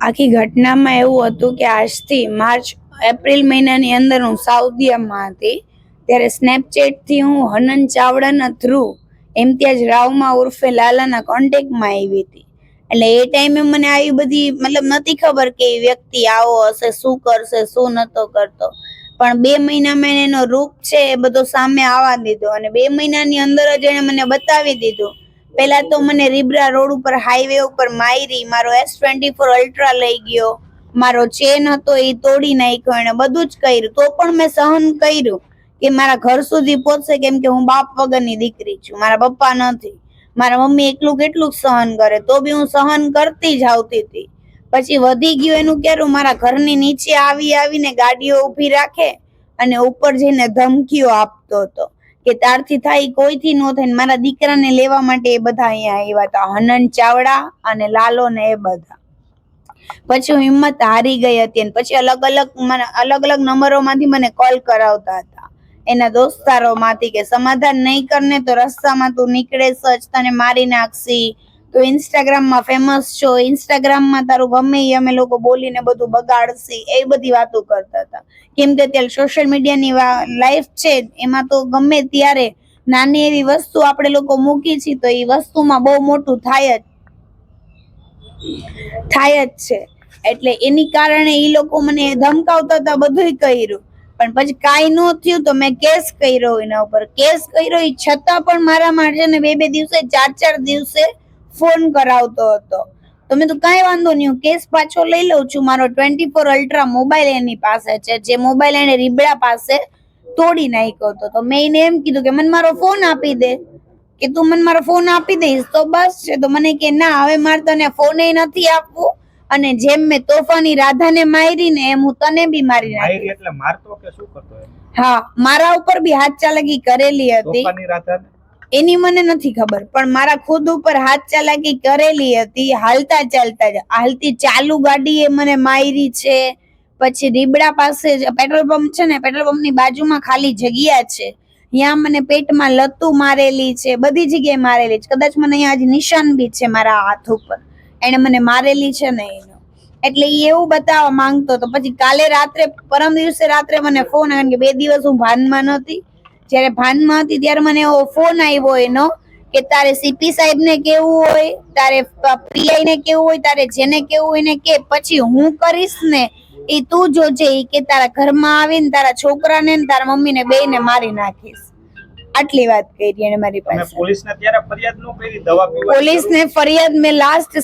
આખું ઘટનામાં એવું હતું કે આજથી માર્ચ, એપ્રિલ મહિનાની અંદર હું સાઉદીયામાં હતી. ત્યારે સ્નેપચેટથી હું હનન ચાવડાના થ્રુ ઇમ્તિયાજ રાવમાં ઉર્ફે લાલાના કોન્ટેક્ટમાં આવી હતી. એટલે એ ટાઈમે મને આવી બધી, મતલબ નથી ખબર કે એ વ્યક્તિ આવો હશે, શું કરશે, શું નતો કરતો. પણ બે મહિનામાં એનો રૂપ છે એ બધો સામે આવવા દીધો અને બે મહિનાની અંદર જ એણે મને બતાવી દીધું પહેલા તો મને રીબરા રોડ ઉપર હાઈવે ઉપર માયરી મારો એસ ટ્વેન્ટી ફોર અલ્ટ્રા લઈ ગયો. મારો ચેન હતો એ તોડી નાખ્યો એને બધું જ કર્યું. તો પણ મેં સહન કર્યું કે મારા ઘર સુધી પહોંચશે કેમ કે હું બાપ વગરની દીકરી છું. મારા પપ્પા નથી. મારા મમ્મી એકલું કેટલું સહન કરે. તો બી હું સહન કરતી જ આવતી હતી. પછી વધી ગયું એનું ક્યારું? મારા ઘરની નીચે આવી આવીને ગાડીઓ ઊભી રાખે અને ઉપર જઈને ધમકીઓ આપતો હતો. કે તારથી થાય કોઈથી ન થાય મારા દીકરાને લેવા માટે એ બધા અહીંયા આવ્યા હતા. હનન ચાવડા અને લાલો ને એ બધા. પછી હું હિંમત હારી ગઈ હતી અને પછી અલગ અલગ મને અલગ અલગ નંબરોમાંથી મને કોલ કરાવતા હતા. એના દોસ્તારોમાંથી કે સમાધાન નહીં કરને તો રસ્તામાં તું નીકળે સજ તને મારી નાખશી. તો ઇન્સ્ટાગ્રામમાં ફેમસ છો ઇન્સ્ટાગ્રામમાં તારું ગમે એ અમે લોકો બોલીને બધું બગાડશે, એ બધી વાતો કરતા હતા. કેમ કે અત્યારે સોશિયલ મીડિયાની લાઈફ છે, એમાં તો ગમે ત્યારે નાની એવી વસ્તુ આપણે લોકો મૂકી છીએ, તો એ વસ્તુમાં બહુ મોટું થાય જ થાય જ છે. એટલે એની કારણે એ લોકો મને ધમકાવતા હતા, બધુંય કર્યું. પણ પછી કાંઈ ન થયું તો મેં કેસ કર્યો એના ઉપર. કેસ કર્યો એ છતાં પણ મારા માટે ને બે બે દિવસે, ચાર ચાર દિવસે ફોન કરાવતો હતો. તો મેં તો કાંઈ વાંધો નહીં હું કેસ પાછો લઈ લઉં છું. મારો ટ્વેન્ટી ફોર અલ્ટ્રા મોબાઈલ એની પાસે છે. જે મોબાઈલ એને રીબડા પાસે તોડી નાખ્યો હતો. તો મેં એને એમ કીધું કે મને મારો ફોન આપી દે. કે તું મને મારો ફોન આપી દઈશ તો બસ છે. તો મને કે ના હવે મારે તને ફોન નથી આપવું. અને જેમ મેં તોફાની રાધાને મારી ને એમ હું તને બી મારી નાખી એટલે મારતો કે શું કરતો હા મારા ઉપર બી હાથ ચાલકી કરેલી હતી. તોફાની રાધા એની મને નથી ખબર, પણ મારા ખુદ ઉપર હાથ ચાલાકી કરેલી હતી, હાલતા ચાલતા જ હાલતી ચાલુ ગાડી એ મને મારી છે, પછી રીબડા પાસે પેટ્રોલ પંપ છે ને, પેટ્રોલ પંપની બાજુમાં ખાલી જગ્યા છે ત્યાં મને પેટમાં લતું મારેલી છે, બધી જગ્યાએ મારેલી છે, કદાચ મને અહીંયા આજ નિશાન બી છે મારા હાથ ઉપર એને મને મારેલી છે ને એનો. એટલે એ એવું બતાવવા માંગતો તો પછી કાલે રાત્રે, પરમ દિવસે રાત્રે મને ફોન આવ્યો કે બે દિવસ હું ભાનમાં નહોતી જ્યારે ભાનમાં હતી ત્યારે મને એવો ફોન આવ્યો એનો કે તારે સીપી સાહેબ ને કેવું હોય તારે પીઆઈ ને કેવું હોય તારે જેને કેવું હોય ને કે પછી હું કરીશ ને એ તું જોજે કે તારા ઘરમાં આવીને તારા છોકરાને ને તારા મમ્મીને બેયને મારી નાખીશ. આટલી વાત કરી એને મારી પાસે. પોલીસને ત્યારે ફરિયાદ ન કરી દવા પીવા પોલીસને ફરિયાદ મેં લાસ્ટ